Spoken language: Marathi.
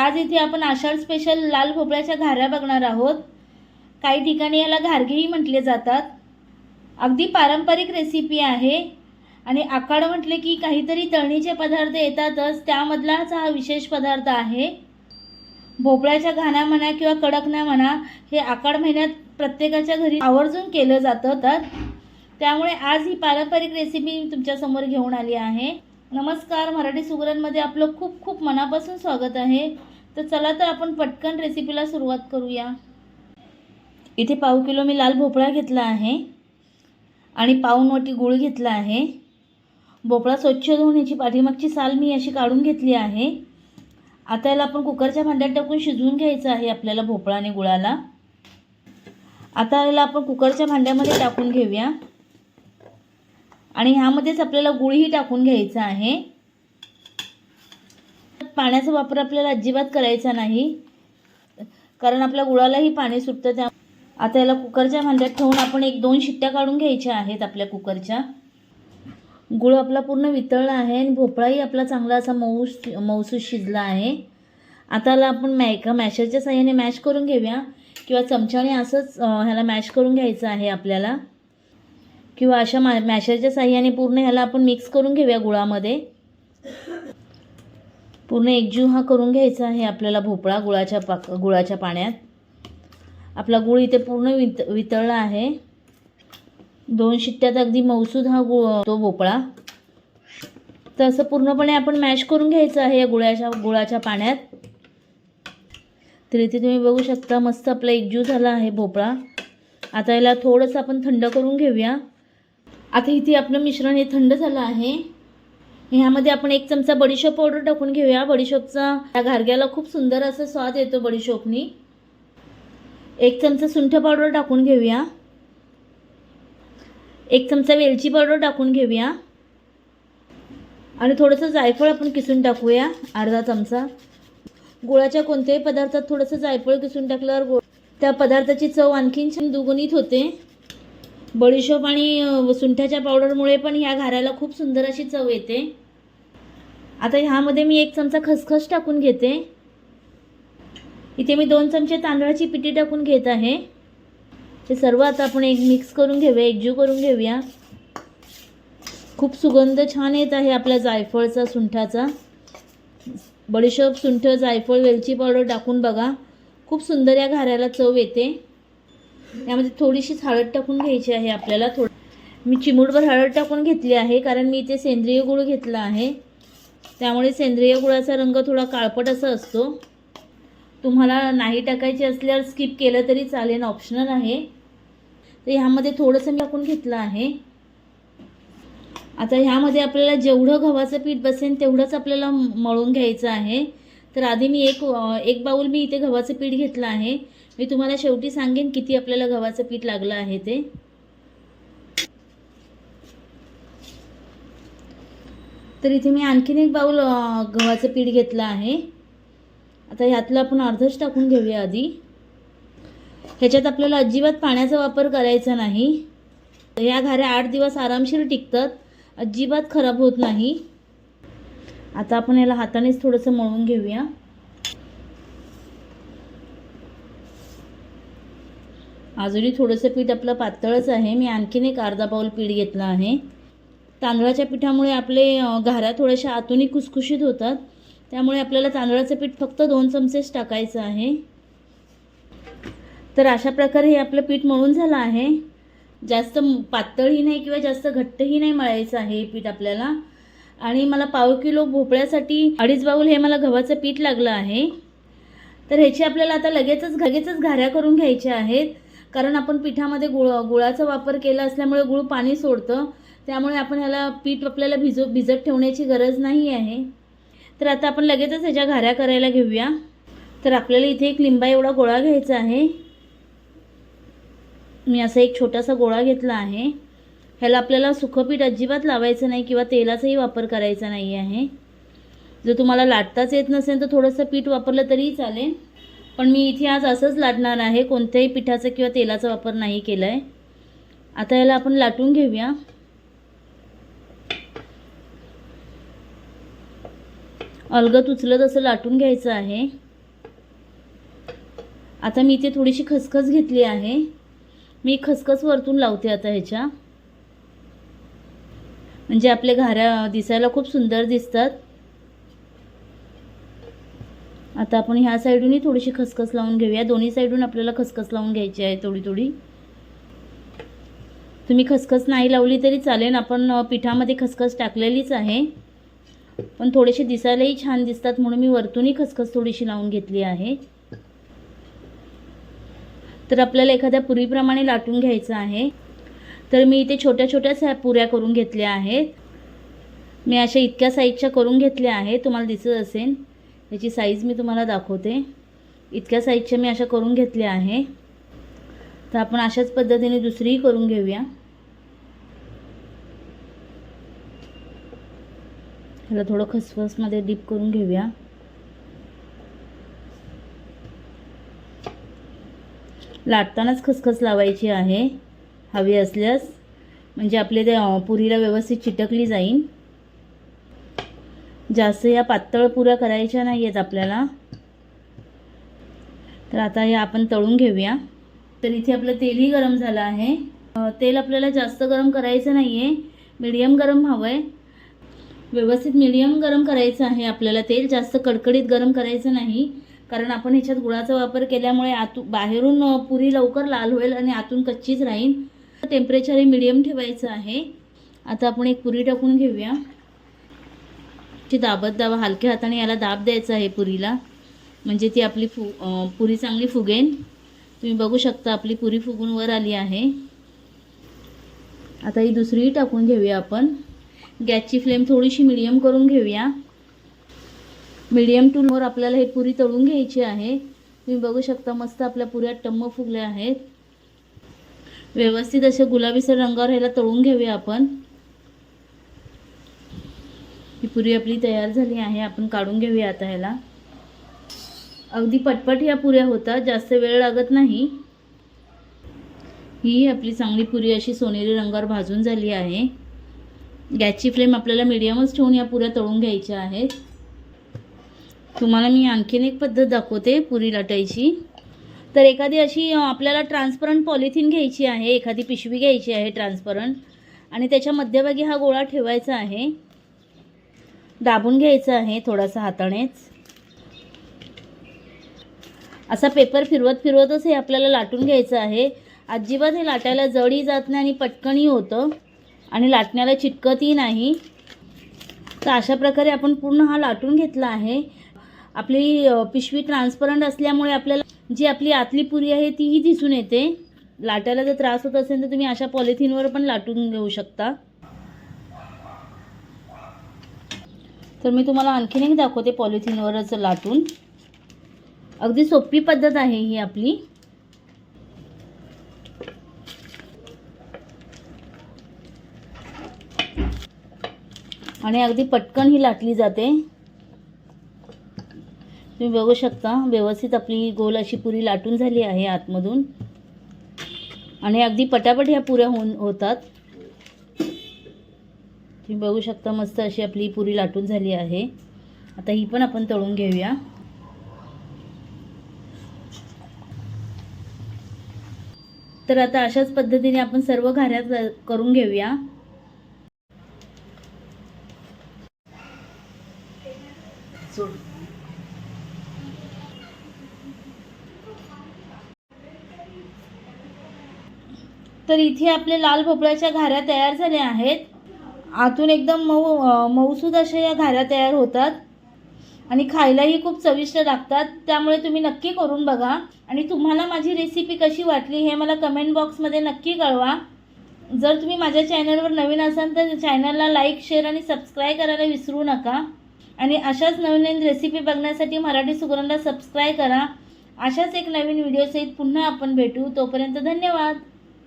आज इथे आपण आषाढ स्पेशल लाल भोपळ्याच्या घाऱ्या बघणार आहोत. काही ठिकाणी याला घारगेही म्हटले जातात. अगदी पारंपरिक रेसिपी आहे. आणि आकाड म्हटले की काहीतरी तळणीचे पदार्थ येतातच त्यामधलाच हा विशेष पदार्थ आहे. भोपळ्याच्या घाण्या म्हणा किंवा कडकण्या म्हणा हे आकाड महिन्यात प्रत्येकाच्या घरी आवर्जून केलं जातं तर. त्यामुळे आज ही पारंपरिक रेसिपी मी तुमच्यासमोर घेऊन आली आहे. नमस्कार मराठी सुगरणमध्ये आपलं खूप खूप मनापासून स्वागत आहे. तर चला तर आपण पटकन रेसिपीला सुरुवात करूया. इथे पाव किलो मी लाल भोपळा घेतला आहे. आणि पाऊन वाटी गूळ घेतला आहे. भोपळा स्वच्छ धुवून याची पाठीमागची साल मी अशी काढून घेतली आहे. आता याला आपण कुकरच्या भांड्यात टाकून शिजवून घ्यायचं आहे आपल्याला भोपळा आणि गुळाला. आता याला आपण कुकरच्या भांड्यामध्ये टाकून घेऊया. आणि ह्यामध्येच आपल्याला गुळही टाकून घ्यायचा आहे. पाण्याचा वापर आपल्याला अजिबात करायचा नाही. कारण आपल्या गुळालाही पाणी सुटतं त्या आता याला कुकरच्या भांड्यात ठेवून आपण एक दोन शिट्ट्या काढून घ्यायच्या आहेत आपल्या कुकरच्या. गुळ आपला पूर्ण वितळला आहे आणि भोपळाही आपला चांगला असा मऊ मऊसूस शिजला आहे. आता याला आपण मॅ एका मॅशरच्या साह्याने मॅश करून घेऊया. किंवा चमच्याने असंच ह्याला मॅश करून घ्यायचं आहे आपल्याला. किंवा अशा मॅ मॅशरच्या साह्याने पूर्ण ह्याला आपण मिक्स करून घेऊया गुळामध्ये. पूर्ण एकजीव हा करून घ्यायचा आहे आपल्याला भोपळा गुळाच्या पाक गुळाच्या पाण्यात. आपला गुळ इथे पूर्ण वित वितळला आहे. दोन शिट्ट्यात अगदी मौसूद हा गुळ तो भोपळा. तर असं पूर्णपणे आपण मॅश करून घ्यायचं आहे या गुळाच्या गुळाच्या पाण्यात. तर इथे तुम्ही बघू शकता मस्त आपला एकजीव झाला आहे भोपळा. आता याला थोडंसं आपण थंड करून घेऊया. आता इथे आपलं मिश्रण हे थंड झालं आहे. ह्यामध्ये आपण एक चमचा बडीशोप पावडर टाकून घेऊया. बडीशोपचा त्या घारग्याला खूप सुंदर असा स्वाद येतो बडीशोपनी एक चमचा सुंठ पावडर टाकून घेऊया. एक चमचा वेलची पावडर टाकून घेऊया. आणि थोडंसं जायफळ आपण किसून टाकूया अर्धा चमचा. गुळाच्या कोणत्याही पदार्थात थोडंसं जायफळ किसून टाकल्यावर गो त्या पदार्थाची चव आणखीन छान दुगुणित होते. बडीशोप आणि सुंठ्याच्या सुंठाच्या पावडरमुळे पण ह्या घाऱ्याला खूप सुंदर अशी चव येते. आता ह्यामध्ये मी एक चमचा खसखस टाकून घेते. इथे मी दोन चमचे तांदळाची पिठी टाकून घेत आहे. हे सर्व आता आपण एक मिक्स करून घेऊया एकजीव करून घेऊया. खूप सुगंध छान येत आहे आपल्या जायफळचा सुंठाचा. बडीशोप सुंठ जायफळ वेलची पावडर टाकून बघा. खूप सुंदर या घाऱ्याला चव येते. यामध्ये थोडीशीच हळद टाकून घ्यायची आहे आपल्याला. थोडं मी चिमूटभर हळद टाकून घेतली आहे कारण मी इथे सेंद्रिय गुळ घेतला आहे. त्यामुळे सेंद्रिय गुळाचा रंग थोडा काळपट असा असतो. तुम्हाला नाही टाकायचे असल्यावर स्किप केलं तरी चालेल ऑप्शनल आहे. तर ह्यामध्ये थोडंसं मी टाकून घेतलं आहे. आता ह्यामध्ये आपल्याला जेवढं गव्हाचं पीठ बसेल तेवढंच आपल्याला मळून घ्यायचं आहे. तर आधी मी एक एक बाऊल मी इथे गव्हाचं पीठ घेतलं आहे. मी तुम्हाला शेवटी सांगेन किती आपल्याला गव्हाचं पीठ लागलं आहे ते. तर इथे मी आणखीन एक बाऊल गव्हाचं पीठ घेतलं आहे. आता ह्यातलं आपण अर्धच टाकून घेऊया आधी. ह्याच्यात आपल्याला अजिबात पाण्याचा वापर करायचा नाही. तर या घाऱ्या आठ दिवस आरामशीर टिकतात. अजिबात खराब होत नाही. आता आपण याला हातानेच थोडंसं मळून घेऊया. अजूनही थोडंसं पीठ आपलं पातळच आहे. मी आणखीन एक अर्धा पाऊल पीठ घेतलं आहे. तांदळाच्या पिठामुळे आपले अं, घाऱ्या थोड्याशा आतूनही खुसखुशीत होतात. त्यामुळे आपल्याला तांदळाचं पीठ फक्त दोन चमचेच टाकायचं आहे. तर अशा प्रकारे हे आपलं पीठ मळून झालं आहे. जास्त पातळही नाही किंवा जास्त घट्टही नाही मळायचं आहे हे पीठ आपल्याला. आणि मला पाव किलो भोपळ्यासाठी अडीच बाऊल हे मला गव्हाचं पीठ लागलं आहे. तर ह्याची आपल्याला आता लगेचच लगेचच घाऱ्या करून घ्यायच्या आहेत. कारण आपण पिठामध्ये गुळ गुळाचा वापर केला असल्यामुळे गुळ पाणी सोडतं. त्यामुळे आपण ह्याला पीठ आपल्याला भिजो भिजत ठेवण्याची गरज नाही आहे. तर आता आपण लगेचच ह्याच्या घाऱ्या करायला घेऊया. तर आपल्याला इथे एक लिंबा एवढा गोळा घ्यायचा आहे. मी असा एक छोटासा गोळा घेतला आहे. ह्याला आपल्याला सुखं पीठ अजिबात लावायचं नाही किंवा तेलाचाही वापर करायचा नाही आहे. जर तुम्हाला लाटताच येत नसेल तर थोडंसं पीठ वापरलं तरीही चालेल. पण मी इथे आज असंच लाटणार आहे कोणत्याही पिठाचा किंवा तेलाचा वापर नाही केला आहे आता याला आपण लाटून घेऊया. अलगत उचलत असं लाटून घ्यायचं आहे. आता मी इथे थोडीशी खसखस घेतली आहे. मी खसखस वरतून लावते आता ह्याच्या. म्हणजे आपल्या घाऱ्या दिसायला खूप सुंदर दिसतात. आता आपण ह्या साईडूनही थोडीशी खसखस लावून घेऊया. दोन्ही साईडून आपल्याला खसखस लावून घ्यायची आहे थोडी थोडी. तुम्ही खसखस नाही लावली तरी चालेल. आपण पिठामध्ये खसखस टाकलेलीच आहे. पण थोडेसे दिसायलाही छान दिसतात म्हणून मी वरतूनही खसखस थोडीशी लावून घेतली आहे. तर आपल्याला एखाद्या पुरीप्रमाणे लाटून घ्यायचं आहे. तर मी इथे छोट्या छोट्या सा पुऱ्या करून घेतल्या आहेत. मी अशा इतक्या साईजच्या करून घेतल्या आहेत तुम्हाला दिसत असेल. याची साईज मी तुम्हाला दाखवते. इतक्या साईजच्या मी अशा करून घेतल्या आहे. तर आपण अशाच पद्धतीने दुसरीही करून घेऊया. ह्याला थोडं खसखसमध्ये डीप करून घेऊया. लाटतानाच खसखस लावायची आहे. हवी असल्यास. म्हणजे आपले ते पुरीला व्यवस्थित चिटकली जाईल. जास्त या पातळ पुऱ्या करायच्या नाही आहेत आपल्याला. तर आता हे आपण तळून घेऊया. तर इथे आपलं तेलही गरम झालं आहे. तेल आपल्याला जास्त गरम करायचं नाही आहे मीडियम गरम हवं आहे व्यवस्थित मिडियम गरम करायचं आहे आपल्याला. तेल जास्त कडकडीत गरम करायचं नाही. कारण आपण ह्याच्यात गुळाचा वापर केल्यामुळे आतू बाहेरून पुरी लवकर लाल होईल आणि आतून कच्चीच राहील टेम्परेचर हे मिडियम ठेवायचं आहे. आता आपण एक पुरी टाकून घेऊया. ती दाबत दाबा हलक्या हाताने याला दाब द्यायचा आहे पुरीला. म्हणजे ती आपली फु पुरी चांगली फुगेन. तुम्ही बघू शकता आपली पुरी फुगून वर आली आहे. आता ही दुसरीही टाकून घेऊया आपण. गॅसची फ्लेम थोडीशी मिडियम करून घेऊया. मीडियम टू आपल्याला हे पुरी तळून घ्यायची आहे. तुम्ही बघू शकता मस्त आपल्या पुऱ्या टम्म फुगल्या आहेत. व्यवस्थित असे गुलाबीसर रंगावर ह्याला तळून घेऊया आपण. ही पुरी आपली तयार झाली आहे. आपण काढून घेऊया आता ह्याला. अगदी पटपट ह्या पुऱ्या होतात जास्त वेळ लागत नाही. ही आपली चांगली पुरी अशी सोनेरी रंगावर भाजून झाली आहे. गॅसची फ्लेम आपल्याला मिडियमच ठेवून या पुऱ्या तळून घ्यायच्या आहेत. तुम्हाला मी आणखीन एक पद्धत दाखवते पुरी लाटायची. तर एखादी अशी आपल्याला ट्रान्सपरंट पॉलिथिन घ्यायची आहे एखादी पिशवी घ्यायची आहे ट्रान्सपरंट आणि त्याच्या मध्यभागी हा गोळा ठेवायचा आहे. दाबून घ्यायचा आहे थोडासा हातानेच. असा पेपर फिरवत फिरवतच हे आपल्याला लाटून घ्यायचं आहे. अजिबात हे लाटायला जडही जात नाही आणि पटकनही होतं. आणि लाटण्याला चिटकतही नाही. तर अशा प्रकारे आपण पूर्ण हा लाटून घेतला आहे. आपली पिशवी ट्रान्सपरंट असल्यामुळे आपल्याला जी आपली आतली पुरी आहे तीही दिसून येते. लाटायला जर त्रास होत असेल तर तुम्ही अशा पॉलिथिनवर पण लाटून घेऊ शकता. तर मी तुम्हाला आणखीन एक दाखवते पॉलिथिनवरच लाटून. अगदी सोपी पद्धत आहे ही आपली. आणि अगदी पटकन ही लाटली जाते. तुम्ही बघू शकता व्यवस्थित आपली गोल अशी पुरी लाटून झाली आहे आतमधून. आणि अगदी पटापट ह्या पुऱ्या होऊन होतात. तुम्ही बघू शकता मस्त अशी आपली पुरी लाटून झाली आहे. आता ही पण आपण तळून घेऊया. तर आता अशाच पद्धतीने आपण सर्व घाऱ्या करून घेऊया. तर इथे आपले लाल भोपळ्याच्या घाऱ्या तयार झाल्या आहेत. आतून एकदम मऊ मऊसूद अशा या घाऱ्या तयार होतात. आणि खायलाही खूप चविष्ट लागतात. त्यामुळे तुम्ही नक्की करून बघा. आणि तुम्हाला माझी रेसिपी कशी वाटली हे मला कमेंट बॉक्समध्ये नक्की कळवा. जर तुम्ही माझ्या चॅनलवर नवीन असाल तर चॅनलला लाईक शेअर आणि सबस्क्राईब करायला विसरू नका. आणि अशाच नवीन नवीन रेसिपी बघण्यासाठी मराठी सुगरणला सबस्क्राईब करा. अशाच एक नवीन व्हिडिओसहित पुन्हा आपण भेटू. तोपर्यंत धन्यवाद.